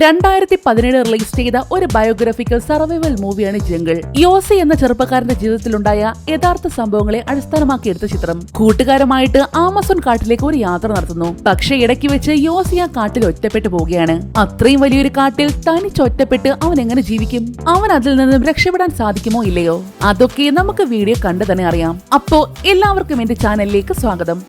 രണ്ടായിരത്തി പതിനേഴ് റിലീസ് ചെയ്ത ഒരു ബയോഗ്രഫിക്കൽ സർവൈവൽ മൂവിയാണ് ജംഗിൾ. യോസി എന്ന ചെറുപ്പക്കാരന്റെ ജീവിതത്തിലുണ്ടായ യഥാർത്ഥ സംഭവങ്ങളെ അടിസ്ഥാനമാക്കിയെടുത്ത ചിത്രം. കൂട്ടുകാരുമായിട്ട് ആമസോൺ കാട്ടിലേക്ക് ഒരു യാത്ര നടത്തുന്നു. പക്ഷേ ഇടയ്ക്ക് വെച്ച് യോസി ആ കാട്ടിൽ ഒറ്റപ്പെട്ടു പോവുകയാണ്. അത്രയും വലിയൊരു കാട്ടിൽ തനിച്ചൊറ്റപ്പെട്ട് അവൻ എങ്ങനെ ജീവിക്കും? അവൻ അതിൽ നിന്നും രക്ഷപ്പെടാൻ സാധിക്കുമോ ഇല്ലയോ? അതൊക്കെ നമുക്ക് വീഡിയോ കണ്ടു തന്നെ അറിയാം. അപ്പോ എല്ലാവർക്കും എന്റെ ചാനലിലേക്ക് സ്വാഗതം.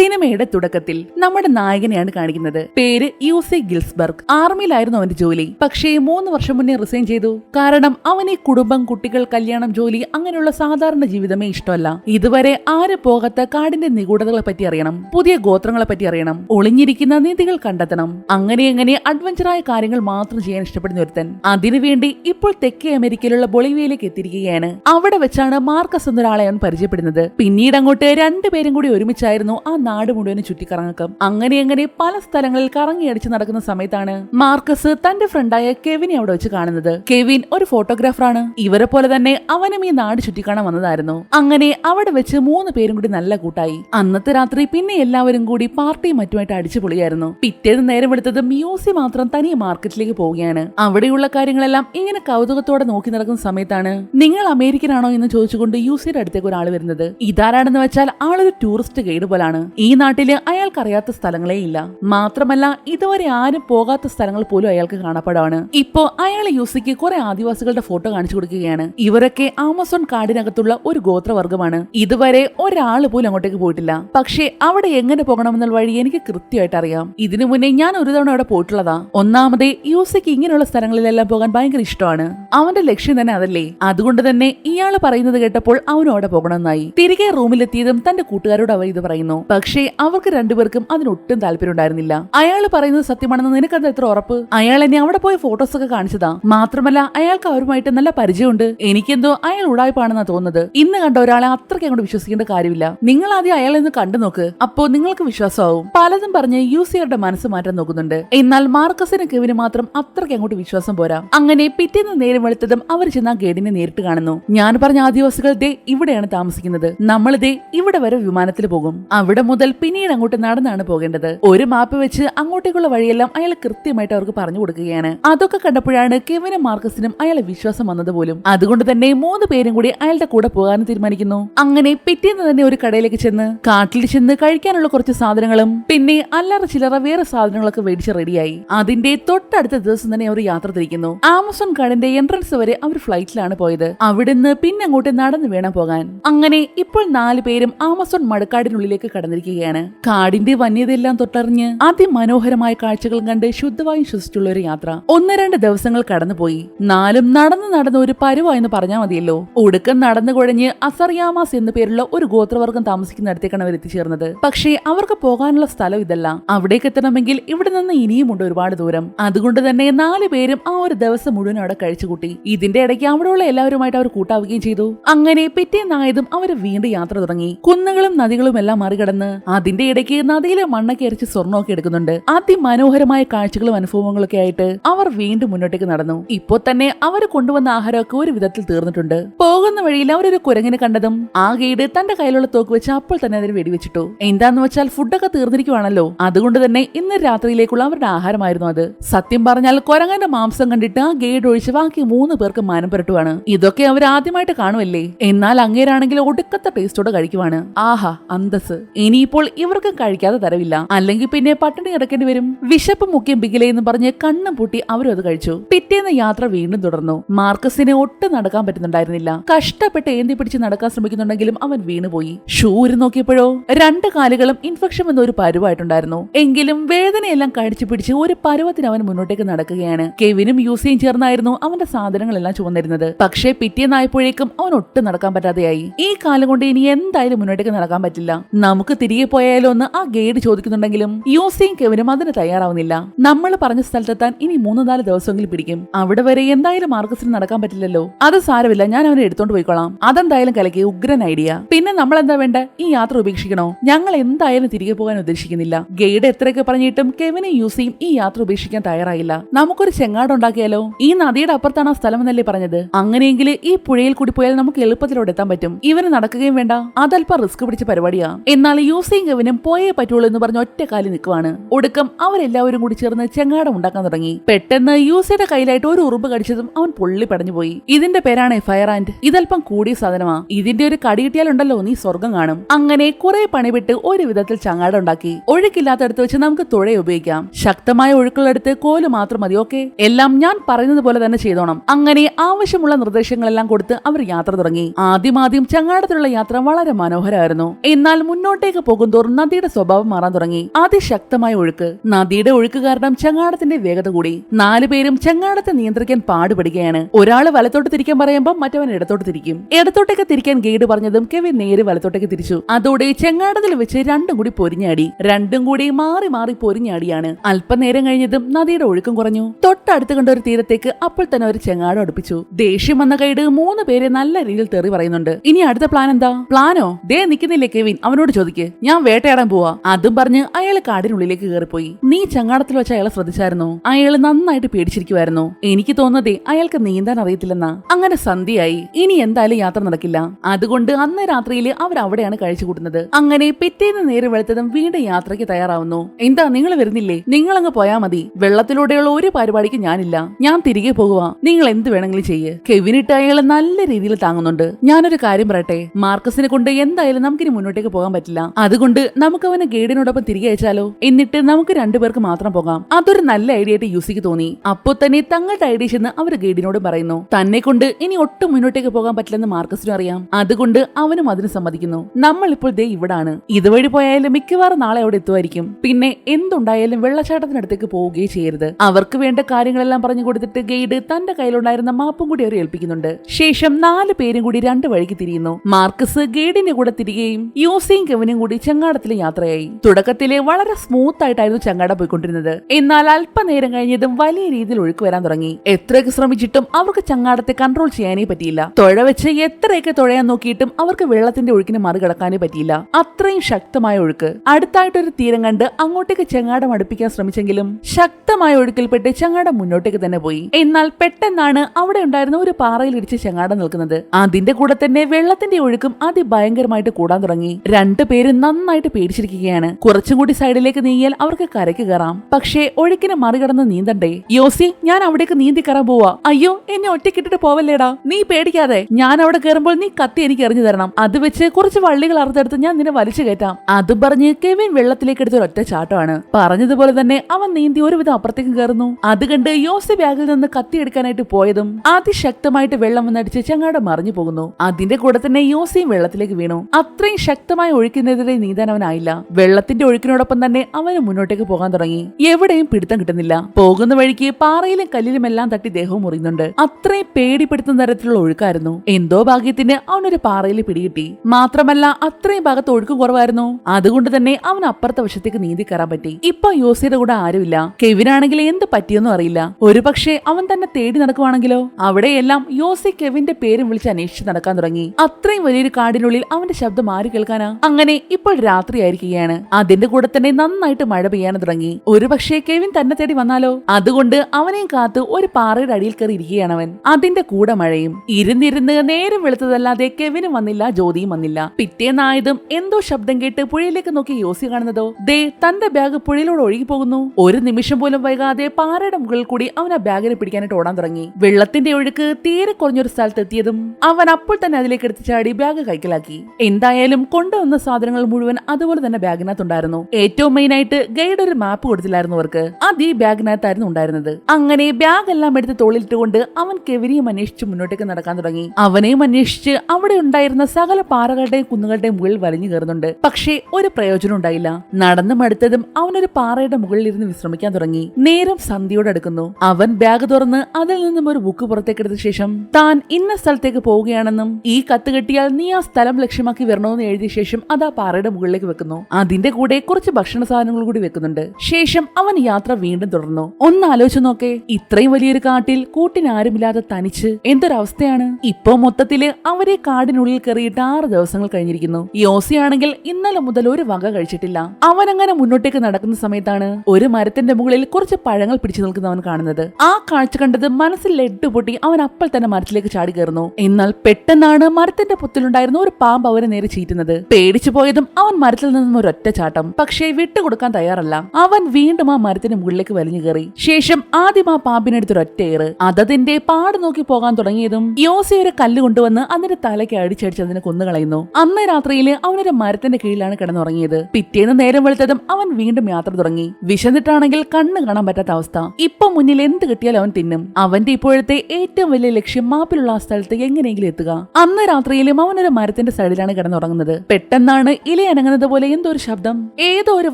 സിനിമയുടെ തുടക്കത്തിൽ നമ്മുടെ നായകനെയാണ് കാണിക്കുന്നത്. പേര് യൂസി ഗിൽസ്ബർഗ്. ആർമിയിലായിരുന്നു അവന്റെ ജോലി. പക്ഷേ മൂന്ന് വർഷം മുന്നേ റിസൈൻ ചെയ്തു. കാരണം അവന് കുടുംബം കുട്ടികൾ കല്യാണം ജോലി അങ്ങനെയുള്ള സാധാരണ ജീവിതമേ ഇഷ്ടമല്ല. ഇതുവരെ ആര് പോകാത്ത കാടിന്റെ നിഗൂഢതകളെ പറ്റി അറിയണം. പുതിയ ഗോത്രങ്ങളെ പറ്റി അറിയണം. ഒളിഞ്ഞിരിക്കുന്ന നീതികൾ കണ്ടെത്തണം. അങ്ങനെ അങ്ങനെ അഡ്വഞ്ചറായ കാര്യങ്ങൾ മാത്രം ചെയ്യാൻ ഇഷ്ടപ്പെടുന്ന ഒരുത്തൻ. അതിനുവേണ്ടി ഇപ്പോൾ തെക്കേ അമേരിക്കയിലുള്ള ബൊളിവിയയിലേക്ക് എത്തിയിരിക്കുകയാണ്. അവിടെ വെച്ചാണ് മാർക്കസ് എന്നൊരാളെ അവൻ പരിചയപ്പെടുന്നത്. പിന്നീട് അങ്ങോട്ട് രണ്ടുപേരും കൂടി ഒരുമിച്ചായിരുന്നു ആ നാട് മുഴുവനും ചുറ്റിക്കറങ്ങക്കം അങ്ങനെ അങ്ങനെ പല സ്ഥലങ്ങളിൽ കറങ്ങി അടിച്ച് നടക്കുന്ന സമയത്താണ് മാർക്കസ് തന്റെ ഫ്രണ്ടായ കെവിനെ അവിടെ വെച്ച് കാണുന്നത്. കെവിൻ ഒരു ഫോട്ടോഗ്രാഫറാണ്. ഇവരെ പോലെ തന്നെ അവനും ഈ നാട് ചുറ്റിക്കാണാൻ വന്നതായിരുന്നു. അങ്ങനെ അവിടെ വെച്ച് മൂന്ന് പേരും കൂടി നല്ല കൂട്ടായി. അന്നത്തെ രാത്രി പിന്നെ എല്ലാവരും കൂടി പാർട്ടി മറ്റുമായിട്ട് അടിച്ചു പൊളിയായിരുന്നു. പിറ്റേന്ന് നേരം എടുത്തത് മ്യൂസി മാത്രം തനിയെ മാർക്കറ്റിലേക്ക് പോവുകയാണ്. അവിടെയുള്ള കാര്യങ്ങളെല്ലാം ഇങ്ങനെ കൗതുകത്തോടെ നോക്കി നടക്കുന്ന സമയത്താണ് നിങ്ങൾ അമേരിക്കനാണോ എന്ന് ചോദിച്ചുകൊണ്ട് യൂസിയുടെ അടുത്തേക്ക് ഒരാൾ വരുന്നത്. ഇതാരാണെന്ന് വെച്ചാൽ ആളൊരു ടൂറിസ്റ്റ് ഗൈഡ് പോലാണ്. ഈ നാട്ടിൽ അയാൾക്കറിയാത്ത സ്ഥലങ്ങളേ ഇല്ല. മാത്രമല്ല ഇതുവരെ ആരും പോകാത്ത സ്ഥലങ്ങൾ പോലും അയാൾക്ക് കാണപ്പെടാണ് ഇപ്പോ അയാൾ യൂസിക്ക് കുറെ ആദിവാസികളുടെ ഫോട്ടോ കാണിച്ചു കൊടുക്കുകയാണ്. ഇവരൊക്കെ ആമസോൺ കാടിനകത്തുള്ള ഒരു ഗോത്രവർഗമാണ്. ഇതുവരെ ഒരാൾ പോലും അങ്ങോട്ടേക്ക് പോയിട്ടില്ല. പക്ഷേ അവിടെ എങ്ങനെ പോകണമെന്നുള്ള വഴി എനിക്ക് കൃത്യമായിട്ട് അറിയാം. ഇതിനു മുന്നേ ഞാൻ ഒരു തവണ അവിടെ പോയിട്ടുള്ളതാ. ഒന്നാമത് യൂസിക്ക് ഇങ്ങനെയുള്ള സ്ഥലങ്ങളിലെല്ലാം പോകാൻ ഭയങ്കര ഇഷ്ടമാണ്. അവന്റെ ലക്ഷ്യം തന്നെ അതല്ലേ. അതുകൊണ്ട് തന്നെ ഇയാൾ പറയുന്നത് കേട്ടപ്പോൾ അവനും അവിടെ പോകണമെന്നായി. തിരികെ റൂമിലെത്തിയതും തന്റെ കൂട്ടുകാരോട് അവ ഇത് പറയുന്നു. പക്ഷേ അവർക്ക് രണ്ടുപേർക്കും അതിനൊട്ടും താല്പര്യം ഉണ്ടായിരുന്നില്ല അയാൾ പറയുന്നത് സത്യമാണെന്ന് നിനക്കത് എത്ര ഉറപ്പ്? അയാൾ എന്നെ അവിടെ പോയ ഫോട്ടോസ് ഒക്കെ കാണിച്ചതാ. മാത്രമല്ല അയാൾക്ക് അവരുമായിട്ട് നല്ല പരിചയമുണ്ട്. എനിക്കെന്തോ അയാൾ ഉടായ്പാണെന്നാ തോന്നുന്നത്. ഇന്ന് കണ്ട ഒരാളെ അത്രയ്ക്ക് അങ്ങോട്ട് വിശ്വസിക്കേണ്ട കാര്യമില്ല. നിങ്ങൾ ആദ്യം അയാളെ ഒന്ന് കണ്ടു നോക്ക്. അപ്പോ നിങ്ങൾക്ക് വിശ്വാസമാവും. പലതും പറഞ്ഞ് യൂസിയറുടെ മനസ്സ് മാറ്റാൻ നോക്കുന്നുണ്ട്. എന്നാൽ മാർക്കസിന് കെവിന് മാത്രം അത്രയ്ക്ക് അങ്ങോട്ട് വിശ്വാസം പോരാ. അങ്ങനെ പിറ്റേന്ന് നേരം വെളുത്തതും അവർ ചെന്ന ഗേഡിനെ നേരിട്ട് കാണുന്നു. ഞാൻ പറഞ്ഞ ആദിവാസികൾ ദേ ഇവിടെയാണ് താമസിക്കുന്നത്. നമ്മൾ ദേ ഇവിടെ വരെ വിമാനത്തിൽ പോകും. അവിടെ മുതൽ പിന്നീട് അങ്ങോട്ട് നടന്നാണ് പോകേണ്ടത്. ഒരു മാപ്പ് വെച്ച് അങ്ങോട്ടേക്കുള്ള വഴിയെല്ലാം അയാൾ കൃത്യമായിട്ട് അവർക്ക് പറഞ്ഞു കൊടുക്കുകയാണ്. അതൊക്കെ കണ്ടപ്പോഴാണ് കെവിനും മാർക്കസിനും അയാളെ വിശ്വാസം വന്നത് പോലും. അതുകൊണ്ട് തന്നെ മൂന്ന് പേരും കൂടി അയാളുടെ കൂടെ പോകാൻ തീരുമാനിക്കുന്നു. അങ്ങനെ പിറ്റേന്ന് തന്നെ ഒരു കടയിലേക്ക് ചെന്ന് കാട്ടിൽ ചെന്ന് കഴിക്കാനുള്ള കുറച്ച് സാധനങ്ങളും പിന്നെ അല്ലറ ചില്ലറ വേറെ സാധനങ്ങളൊക്കെ മേടിച്ച് റെഡിയായി. അതിന്റെ തൊട്ടടുത്ത ദിവസം തന്നെ അവർ യാത്ര തിരിക്കുന്നു. ആമസോൺ കാടിന്റെ എൻട്രൻസ് വരെ അവർ ഫ്ലൈറ്റിലാണ് പോയത്. അവിടുന്ന് പിന്നെ അങ്ങോട്ട് നടന്നു വേണം പോകാൻ. അങ്ങനെ ഇപ്പോൾ നാല് പേരും ആമസോൺ മഴക്കാടിനുള്ളിലേക്ക് കടന്നിരിക്കുകയാണ് കാടിന്റെ വന്യതയെല്ലാം തൊട്ടറിഞ്ഞ് അതിമനോഹരമായ കാഴ്ചകൾ കണ്ട് ശുദ്ധവായും ശ്വസിച്ചുള്ള ഒരു യാത്ര. ഒന്ന് രണ്ട് ദിവസങ്ങൾ കടന്നുപോയി. നാലും നടന്നു നടന്ന് ഒരു പരുവായെന്ന് പറഞ്ഞാൽ മതിയല്ലോ. ഒടുക്കം നടന്നു കുഴഞ്ഞ് അസറിയാമാസ് എന്നു പേരുള്ള ഒരു ഗോത്രവർഗം താമസിക്കുന്നിടത്തേക്കാണ് അവർ എത്തിച്ചേർന്നത്. പക്ഷേ അവർക്ക് പോകാനുള്ള സ്ഥലം ഇതല്ല. അവിടേക്ക് എത്തണമെങ്കിൽ ഇവിടെ നിന്ന് ഇനിയുമുണ്ട് ഒരുപാട് ദൂരം. അതുകൊണ്ട് തന്നെ നാല് പേരും ആ ഒരു ദിവസം മുഴുവൻ അവിടെ കഴിച്ചുകൂട്ടി ഇതിന്റെ ഇടയ്ക്ക് അവിടെയുള്ള എല്ലാവരുമായിട്ട് അവർ കൂട്ടാവുകയും ചെയ്തു. അങ്ങനെ പിറ്റേന്നായതും അവർ വീണ്ടും യാത്ര തുടങ്ങി. കുന്നുകളും നദികളും എല്ലാം മറികടന്ന് അതിന്റെ ഇടയ്ക്ക് നദിയിലെ മണ്ണൊക്കെ അരിച്ച് സ്വർണമൊക്കെ എടുക്കുന്നുണ്ട്. അതിമനോഹരമായ കാഴ്ചകളും അനുഭവങ്ങളൊക്കെ ആയിട്ട് അവർ വീണ്ടും മുന്നോട്ടേക്ക് നടന്നു. ഇപ്പോ തന്നെ അവർ കൊണ്ടുവന്ന ആഹാരമൊക്കെ ഒരു വിധത്തിൽ തീർന്നിട്ടുണ്ട്. പോകുന്ന വഴിയിൽ അവരൊരു കുരങ്ങിനെ കണ്ടതും ആ ഗൈഡ് തന്റെ കയ്യിലുള്ള തോക്ക് വെച്ച് അപ്പോൾ തന്നെ അതിന് വെടിവെച്ചിട്ടു. എന്താന്ന് വെച്ചാൽ ഫുഡൊക്കെ തീർന്നിരിക്കുവാണല്ലോ. അതുകൊണ്ട് തന്നെ ഇന്ന് രാത്രിയിലേക്കുള്ള അവരുടെ ആഹാരമായിരുന്നു അത്. സത്യം പറഞ്ഞാൽ കുരങ്ങന്റെ മാംസം കണ്ടിട്ട് ആ ഗൈഡ് ഒഴിച്ച് ബാക്കി മൂന്ന് പേർക്ക് മാനം പുരട്ടുവാണ്. ഇതൊക്കെ അവർ ആദ്യമായിട്ട് കാണുമല്ലേ എന്നാൽ അങ്ങേരാണെങ്കിൽ ഒടുക്കത്തെ ടേസ്റ്റോടെ കഴിക്കുവാണ്. ആഹാ അന്തസ് ഇനിയിപ്പോൾ ഇവർക്കും കഴിക്കാതെ തരവില്ല. അല്ലെങ്കിൽ പിന്നെ പട്ടിണി കിടക്കേണ്ടി വരും. വിശപ്പ് മുഖ്യം ബിഗിലെ എന്ന് പറഞ്ഞ് കണ്ണും പൂട്ടി അവരും അത് കഴിച്ചു. പിറ്റേന്ന് യാത്ര വീണ്ടും തുടർന്നു. മാർക്കസിനെ ഒട്ടും നടക്കാൻ പറ്റുന്നുണ്ടായിരുന്നില്ല. കഷ്ടപ്പെട്ട് ഏന്തി പിടിച്ച് നടക്കാൻ ശ്രമിക്കുന്നുണ്ടെങ്കിലും അവൻ വീണുപോയി. ഷൂര് നോക്കിയപ്പോഴോ? രണ്ട് കാലുകളും ഇൻഫെക്ഷൻ എന്ന ഒരു പരുവായിട്ടുണ്ടായിരുന്നു. എങ്കിലും വേദനയെല്ലാം കടിച്ചു പിടിച്ച് ഒരു പരുവത്തിന് അവൻ മുന്നോട്ടേക്ക് നടക്കുകയാണ്. കെവിനും യൂസിയും ചേർന്നായിരുന്നു അവന്റെ സാധനങ്ങളെല്ലാം ചുമന്നിരുന്നത് പക്ഷേ പിറ്റേന്നായപ്പോഴേക്കും അവൻ ഒട്ടും നടക്കാൻ പറ്റാതെയായി. ഈ കാലം കൊണ്ട് ഇനി എന്തായാലും മുന്നോട്ടേക്ക് നടക്കാൻ പറ്റില്ല. നമുക്ക് തിരികെ പോയാലോ എന്ന് ആ ഗൈഡ് ചോദിക്കുന്നുണ്ടെങ്കിലും യോസിയും കെവിനും അതിന് തയ്യാറാവുന്നില്ല. നമ്മൾ പറഞ്ഞ സ്ഥലത്തെത്താൻ ഇനി മൂന്ന് നാല് ദിവസമെങ്കിലും പിടിക്കും. അവിടെ വരെ എന്തായാലും മാർക്കസിന് നടക്കാൻ പറ്റില്ലല്ലോ. അത് സാരമില്ല ഞാൻ അവനെ എടുത്തോണ്ട് പോയിക്കോളാം. അതെന്തായാലും കലക്കി ഉഗ്രൻ ഐഡിയ പിന്നെ നമ്മൾ എന്താ വേണ്ട? ഈ യാത്ര ഉപേക്ഷിക്കണോ? ഞങ്ങൾ എന്തായാലും തിരികെ പോകാൻ ഉദ്ദേശിക്കുന്നില്ല. ഗൈഡ് എത്രയൊക്കെ പറഞ്ഞിട്ടും കെവിനും യൂസിയും ഈ യാത്ര ഉപേക്ഷിക്കാൻ തയ്യാറായില്ല. നമുക്കൊരു ചെങ്ങാട് ഉണ്ടാക്കിയാലോ? ഈ നദിയുടെ അപ്പുറത്താണ് ആ സ്ഥലം എന്നല്ലേ പറഞ്ഞത്? അങ്ങനെയെങ്കിൽ ഈ പുഴയിൽ കൂടി പോയാൽ നമുക്ക് എളുപ്പത്തിലോടെ എത്താൻ പറ്റും. ഇവന് നടക്കുകയും വേണ്ട. അതല്പം റിസ്ക് പിടിച്ച പരിപാടിയാ. എന്നാൽ യു യൂസിയും കെവിനും പോയേ പറ്റുള്ളൂ എന്ന് പറഞ്ഞ് കാലി നിൽക്കുവാണ്. ഒടുക്കം അവരെല്ലാവരും കൂടി ചേർന്ന് ചെങ്ങാടം ഉണ്ടാക്കാൻ തുടങ്ങി. പെട്ടെന്ന് യൂസിയുടെ കയ്യിലായിട്ട് ഒരു ഉറുമ്പ് കടിച്ചതും അവൻ പൊള്ളി പടഞ്ഞു പോയി. ഇതിന്റെ പേരാണ് ഫയർ ആൻഡ് ഇതല്പം കൂടിയ സാധനമാ. ഇതിന്റെ ഒരു കടി കിട്ടിയാലുണ്ടല്ലോ നീ സ്വർഗം കാണും. അങ്ങനെ കുറെ പണിവിട്ട് ഒരു വിധത്തിൽ ചങ്ങാടം ഉണ്ടാക്കി. ഒഴുക്കില്ലാത്തടത്ത് വെച്ച് നമുക്ക് തുഴ ഉപയോഗിക്കാം. ശക്തമായ ഒഴുക്കുള്ളടുത്ത് കോൽ മാത്രം മതി ഓക്കെ? എല്ലാം ഞാൻ പറയുന്നത് പോലെ തന്നെ ചെയ്തോണം. അങ്ങനെ ആവശ്യമുള്ള നിർദ്ദേശങ്ങളെല്ലാം കൊടുത്ത് അവർ യാത്ര തുടങ്ങി. ആദ്യം ആദ്യം ചങ്ങാടത്തിലുള്ള യാത്ര വളരെ മനോഹരമായിരുന്നു. എന്നാൽ മുന്നോട്ടേക്ക് പോകുന്തോറും നദിയുടെ സ്വഭാവം മാറാൻ തുടങ്ങി. അതിശക്തമായ ഒഴുക്ക് നദിയുടെ ഒഴുക്ക് കാരണം ചങ്ങാടത്തിന്റെ വേഗത കൂടി. നാലുപേരും ചങ്ങാടത്തെ നിയന്ത്രിക്കാൻ പാടുപെടുകയാണ്. ഒരാൾ വലത്തോട്ട് തിരിക്കാൻ പറയുമ്പോൾ മറ്റവൻ ഇടത്തോട്ട് തിരിക്കും. ഇടത്തോട്ടേക്ക് തിരിക്കാൻ ഗൈഡ് പറഞ്ഞതും കെവിൻ നേരെ വലത്തോട്ടേക്ക് തിരിച്ചു. അതോടെ ചെങ്ങാടത്തിൽ വെച്ച് രണ്ടും കൂടി പൊരിഞ്ഞാടി. രണ്ടും കൂടി മാറി മാറി പൊരിഞ്ഞാടിയാണ്. അല്പനേരം കഴിഞ്ഞതും നദിയുടെ ഒഴുക്കും കുറഞ്ഞു. തൊട്ടടുത്ത് കണ്ട ഒരു തീരത്തേക്ക് അപ്പോൾ തന്നെ ഒരു ചെങ്ങാടം അടുപ്പിച്ചു. ദേഷ്യം വന്ന കൈഡ് മൂന്ന് പേരെ നല്ല രീതിയിൽ തെറി പറയുന്നുണ്ട്. ഇനി അടുത്ത പ്ലാൻ എന്താ? പ്ലാനോ? ദേ നിൽക്കുന്നില്ലേ കെവിൻ? അവനോട് ചോദിക്ക്. ഞാൻ വേട്ടയാടാൻ പോവാ. അതും പറഞ്ഞ് അയാൾ കാടിനുള്ളിലേക്ക് കയറിപ്പോയി. നീ ചങ്ങാടത്തിൽ വെച്ച് അയാളെ ശ്രദ്ധിച്ചായിരുന്നോ? അയാൾ നന്നായിട്ട് പേടിച്ചിരിക്കുവായിരുന്നു. എനിക്ക് തോന്നുന്നതേ അയാൾക്ക് നീന്താൻ അറിയത്തില്ലെന്നാ. അങ്ങനെ സന്ധ്യയായി. ഇനി എന്തായാലും യാത്ര നടക്കില്ല. അതുകൊണ്ട് അന്ന് രാത്രിയിൽ അവർ അവിടെയാണ് കഴിച്ചു കൂട്ടുന്നത്. അങ്ങനെ പിറ്റേന്ന് നേരെ വെളുത്തതും വീണ്ടും യാത്രയ്ക്ക് തയ്യാറാവുന്നു. എന്താ നിങ്ങൾ വരുന്നില്ലേ? നിങ്ങൾ അങ്ങ് പോയാ മതി. വെള്ളത്തിലൂടെയുള്ള ഒരു പരിപാടിക്ക് ഞാനില്ല. ഞാൻ തിരികെ പോകുക നിങ്ങൾ എന്ത് വേണമെങ്കിലും ചെയ്യ്. കെവിനിട്ട് അയാൾ നല്ല രീതിയിൽ താങ്ങുന്നുണ്ട്. ഞാനൊരു കാര്യം പറയട്ടെ? മാർക്കസിനെ കൊണ്ട് എന്തായാലും നമുക്കിനി മുന്നോട്ടേക്ക് പോകാൻ പറ്റില്ല. അതുകൊണ്ട് നമുക്ക് അവനെ ഗൈഡിനോടൊപ്പം തിരികെ അയച്ചാലോ? എന്നിട്ട് നമുക്ക് രണ്ടുപേർക്ക് മാത്രം പോകാം. അതൊരു നല്ല ഐഡിയ ആയിട്ട് യൂസിക്ക് തോന്നി. അപ്പോ തന്നെ തങ്ങളുടെ ഐഡിയ ചെന്ന് അവർ ഗൈഡിനോട് പറയുന്നു. തന്നെ കൊണ്ട് ഇനി ഒട്ടും മുന്നോട്ടേക്ക് പോകാൻ പറ്റില്ലെന്ന് മാർക്കസിനും അറിയാം. അതുകൊണ്ട് അവനും അതിന് സമ്മതിക്കുന്നു. നമ്മൾ ഇപ്പോൾ ദേ ഇവിടാണ്. ഇതുവഴി പോയാലും മിക്കവാറും നാളെ അവിടെ എത്തുമായിരിക്കും. പിന്നെ എന്തുണ്ടായാലും വെള്ളച്ചാട്ടത്തിനടുത്തേക്ക് പോവുകയും ചെയ്യരുത്. അവർക്ക് വേണ്ട കാര്യങ്ങളെല്ലാം പറഞ്ഞു കൊടുത്തിട്ട് ഗൈഡ് തന്റെ കയ്യിലുണ്ടായിരുന്ന മാപ്പും കൂടി അവർ ഏൽപ്പിക്കുന്നുണ്ട്. ശേഷം നാല് പേരും കൂടി രണ്ട് വഴിക്ക് തിരിയുന്നു. മാർക്കസ് ഗൈഡിന്റെ കൂടെ തിരികെയും യൂസിയും കെവിനും കൂടി ചങ്ങാടത്തിലെ യാത്രയായി. തുടക്കത്തിലെ വളരെ സ്മൂത്ത് ആയിട്ടായിരുന്നു ചങ്ങാടം പോയിക്കൊണ്ടിരുന്നത്. എന്നാൽ അല്പനേരം കഴിഞ്ഞതും വലിയ രീതിയിൽ ഒഴുക്ക് വരാൻ തുടങ്ങി. എത്രയൊക്കെ ശ്രമിച്ചിട്ടും അവർക്ക് ചങ്ങാടത്തെ കൺട്രോൾ ചെയ്യാനേ പറ്റിയില്ല. തുഴ വെച്ച് എത്രയൊക്കെ തുഴയാൻ നോക്കിയിട്ടും അവർക്ക് വെള്ളത്തിന്റെ ഒഴുക്കിന് മറികടക്കാനേ പറ്റിയില്ല. അത്രയും ശക്തമായ ഒഴുക്ക്. അടുത്തായിട്ടൊരു തീരം കണ്ട് അങ്ങോട്ടേക്ക് ചെങ്ങാടം അടുപ്പിക്കാൻ ശ്രമിച്ചെങ്കിലും ശക്തമായ ഒഴുക്കിൽപ്പെട്ട് ചങ്ങാടം മുന്നോട്ടേക്ക് തന്നെ പോയി. എന്നാൽ പെട്ടെന്നാണ് അവിടെ ഉണ്ടായിരുന്ന ഒരു പാറയിൽ ഇടിച്ച് ചെങ്ങാടം നിൽക്കുന്നത്. അതിന്റെ കൂടെ തന്നെ വെള്ളത്തിന്റെ ഒഴുക്കും അതിഭയങ്കരമായിട്ട് കൂടാൻ തുടങ്ങി. രണ്ടുപേരും നന്നായിട്ട് പേടിച്ചിരിക്കുകയാണ്. കുറച്ചും കൂടി സൈഡിലേക്ക് നീങ്ങിയാൽ അവർക്ക് കരയ്ക്ക് കയറാം. പക്ഷേ ഒഴുക്കിനെ മറികടന്ന് നീന്തണ്ടേ? യോസി ഞാൻ അവിടേക്ക് നീന്തി കയറാൻ പോവാ. അയ്യോ എന്നെ ഒറ്റക്കിട്ടിട്ട് പോവല്ലേടാ. നീ പേടിക്കാതെ. ഞാൻ അവിടെ കയറുമ്പോൾ നീ കത്തി എനിക്ക് എറിഞ്ഞു തരണം. അത് വെച്ച് കുറച്ച് വള്ളികൾ അറുത്തെടുത്ത് ഞാൻ നിന്നെ വലിച്ചു കയറ്റാം. അത് പറഞ്ഞ് കെവിൻ വെള്ളത്തിലേക്ക് എടുത്ത ഒറ്റ ചാട്ടമാണ്. പറഞ്ഞതുപോലെ തന്നെ അവൻ നീന്തി ഒരുവിധം അപ്പുറത്തേക്ക് കയറുന്നു. അത് കണ്ട് യോസി ബാഗിൽ നിന്ന് കത്തി എടുക്കാനായിട്ട് പോയതും അതിശക്തമായിട്ട് വെള്ളം വന്നടിച്ച് ചങ്ങാടം മറിഞ്ഞു പോകുന്നു. അതിന്റെ കൂടെ തന്നെ യോസിയും വെള്ളത്തിലേക്ക് വീണു. അത്രയും ശക്തമായ ഒഴുക്കിനെതിരെ നീന്താൻ അവനായില്ല വെള്ളത്തിന്റെ ഒഴുക്കിനോടൊപ്പം തന്നെ അവന് മുന്നോട്ടേക്ക് പോകാൻ തുടങ്ങി. എവിടെയും പിടുത്തം കിട്ടുന്നില്ല. പോകുന്ന വഴിക്ക് പാറയിലും കല്ലിലും എല്ലാം തട്ടി ദേഹവും മുറിയുന്നുണ്ട്. അത്രയും പേടിപ്പെടുത്തുന്ന തരത്തിലുള്ള ഒഴുക്കായിരുന്നു. എന്തോ ഭാഗ്യത്തിന് അവനൊരു പാറയിൽ പിടികിട്ടി. മാത്രമല്ല അത്രയും ഭാഗത്ത് ഒഴുക്ക് കുറവായിരുന്നു. അതുകൊണ്ട് തന്നെ അവൻ അപ്പുറത്തെ വശത്തേക്ക് നീന്തി കയറാൻ പറ്റി. ഇപ്പൊ യോസിയുടെ കൂടെ ആരുമില്ല. കെവിനാണെങ്കിൽ എന്ത് പറ്റിയെന്നും അറിയില്ല. ഒരു പക്ഷേ അവൻ തന്നെ തേടി നടക്കുവാണെങ്കിലോ? അവിടെയെല്ലാം യോസി കെവിന്റെ പേരും വിളിച്ച് അന്വേഷിച്ച് നടക്കാൻ തുടങ്ങി. അത്രയും വലിയൊരു കാടിനുള്ളിൽ അവന്റെ ശബ്ദം ആര് കേൾക്കാനാ? അങ്ങനെ ഇപ്പോൾ രാത്രിയായിരിക്കുകയാണ് അതിന്റെ കൂടെ തന്നെ നന്നായിട്ട് മഴ പെയ്യാൻ തുടങ്ങി. ഒരുപക്ഷെ കെവിൻ തന്നെ തേടി വന്നാലോ? അതുകൊണ്ട് അവനെയും കാത്ത് ഒരു പാറയുടെ അടിയിൽ കയറി ഇരിക്കുകയാണ് അവൻ. അതിന്റെ കൂടെ മഴയും. ഇരുന്നിരുന്ന് നേരം വെളുത്തതല്ലാതെ കെവിനും വന്നില്ല ജ്യോതിയും വന്നില്ല. പിറ്റേന്നായതും എന്തോ ശബ്ദം കേട്ട് പുഴയിലേക്ക് നോക്കി യോസി കാണുന്നതോ? ദേ തന്റെ ബാഗ് പുഴയിലൂടെ ഒഴുകി പോകുന്നു ഒരു നിമിഷം പോലും വൈകാതെ പാറയുടെ മുകളിൽ കൂടി അവൻ ആ ബാഗിനെ പിടിക്കാനായിട്ട് ഓടാൻ തുടങ്ങി. വെള്ളത്തിന്റെ ഒഴുക്ക് തീരെ കുറഞ്ഞൊരു സ്ഥലത്ത് എത്തിയതും അവൻ അപ്പോൾ തന്നെ അതിലേക്ക് എടുത്ത് ചാടി ബാഗ് കൈക്കലാക്കി. എന്തായാലും കൊണ്ടുവന്ന സാധനങ്ങൾ മുഴുവൻ അതുപോലെ തന്നെ ബാഗിനകത്തുണ്ടായിരുന്നു. ഏറ്റവും മെയിൻ ആയിട്ട് ഗൈഡ് ഒരു മാപ്പ് കൊടുത്തില്ലായിരുന്നു അവർക്ക്. അത് ഈ ബാഗിനകത്തായിരുന്നു ഉണ്ടായിരുന്നത്. അങ്ങനെ ബാഗ് എല്ലാം എടുത്ത് തോളിലിട്ടുകൊണ്ട് അവൻ കെവിനെയും അന്വേഷിച്ച് മുന്നോട്ടേക്ക് നടക്കാൻ തുടങ്ങി. അവനെയും അന്വേഷിച്ച് അവിടെ ഉണ്ടായിരുന്ന സകല പാറകളുടെയും കുന്നുകളുടെയും മുകളിൽ വലിഞ്ഞു കയറുന്നുണ്ട്. പക്ഷേ ഒരു പ്രയോജനം ഉണ്ടായില്ല. നടന്നു മടുത്തതും അവനൊരു പാറയുടെ മുകളിൽ ഇരുന്ന് വിശ്രമിക്കാൻ തുടങ്ങി. നേരം സന്ധ്യയോട് അടുക്കുന്നു. അവൻ ബാഗ് തുറന്ന് അതിൽ നിന്നും ഒരു ബുക്ക് പുറത്തേക്ക് എടുത്ത ശേഷം താൻ ഇന്ന സ്ഥലത്തേക്ക് പോവുകയാണെന്നും ഈ കത്ത് കിട്ടിയാൽ നീ ആ സ്ഥലം ലക്ഷ്യമാക്കി വരണമെന്ന് എഴുതിയ ശേഷം അതാ പാറയുടെ മുകളിലേക്ക് വെക്കുന്നു. അതിന്റെ കൂടെ കുറച്ച് ഭക്ഷണ സാധനങ്ങൾ കൂടി വെക്കുന്നുണ്ട്. ശേഷം അവൻ യാത്ര വീണ്ടും തുടർന്നു. ഒന്ന് ആലോചിച്ചു നോക്കേ ഇത്രയും വലിയൊരു കാട്ടിൽ കൂട്ടിനാരുമില്ലാതെ തനിച്ച് എന്തൊരവസ്ഥയാണ്? ഇപ്പോ മൊത്തത്തിൽ അവരെ കാടിനുള്ളിൽ കയറിയിട്ട് ആറ് ദിവസങ്ങൾ കഴിഞ്ഞിരിക്കുന്നു. യോസി ആണെങ്കിൽ ഇന്നലെ മുതൽ ഒരു വക കഴിച്ചിട്ടില്ല. അവൻ അങ്ങനെ മുന്നോട്ടേക്ക് നടക്കുന്ന സമയത്താണ് ഒരു മരത്തിന്റെ മുകളിൽ കുറച്ച് പഴങ്ങൾ പിടിച്ചു നിൽക്കുന്നവൻ കാണുന്നത്. ആ കാഴ്ച കണ്ടത് മനസ്സിൽ ലെഡ് പൊട്ടി അവൻ അപ്പോൾ തന്നെ മരത്തിലേക്ക് ചാടി കയറുന്നു. എന്നാൽ പെട്ടെന്നാണ് മരത്തിന്റെ പൊത്തിലുണ്ടായിരുന്ന ഒരു പാമ്പ് അവരെ നേരെ ചീറ്റുന്നത്. പേടിച്ചു പോയതുകൊണ്ട് പറഞ്ഞതും അവൻ മരത്തിൽ നിന്നും ഒരൊറ്റ ചാട്ടം. പക്ഷേ വിട്ടുകൊടുക്കാൻ തയ്യാറല്ല. അവൻ വീണ്ടും ആ മരത്തിന് മുകളിലേക്ക് വലിഞ്ഞു കയറി. ശേഷം ആദ്യം ആ പാമ്പിനെടുത്ത് ഒരൊറ്റയേറ് അതതിന്റെ പാട് നോക്കി പോകാൻ തുടങ്ങിയതും യോസി ഒരു കല്ല് കൊണ്ടുവന്ന് അതിന്റെ തലയ്ക്ക് അടിച്ചടിച്ച് അതിനെ കൊന്നുകളയുന്നു അന്ന് രാത്രിയിൽ അവനൊരു മരത്തിന്റെ കീഴിലാണ് കിടന്നുറങ്ങിയത്. പിറ്റേന്ന് നേരം വെളുത്തതും അവൻ വീണ്ടും യാത്ര തുടങ്ങി. വിശന്നിട്ടാണെങ്കിൽ കണ്ണ് കാണാൻ പറ്റാത്ത അവസ്ഥ. ഇപ്പൊ മുന്നിൽ എന്ത് കിട്ടിയാലും അവൻ തിന്നും. അവന്റെ ഇപ്പോഴത്തെ ഏറ്റവും വലിയ ലക്ഷ്യം മാപ്പിലുള്ള ആ സ്ഥലത്ത് എങ്ങനെയെങ്കിലും എത്തുക. അന്ന് രാത്രിയിലും അവനൊരു മരത്തിന്റെ സൈഡിലാണ് കിടന്നുറങ്ങുന്നത്. പെട്ടെന്നാണ് ഇല അനങ്ങുന്നത് പോലെ എന്തോ ഒരു ശബ്ദം. ഏതോ ഒരു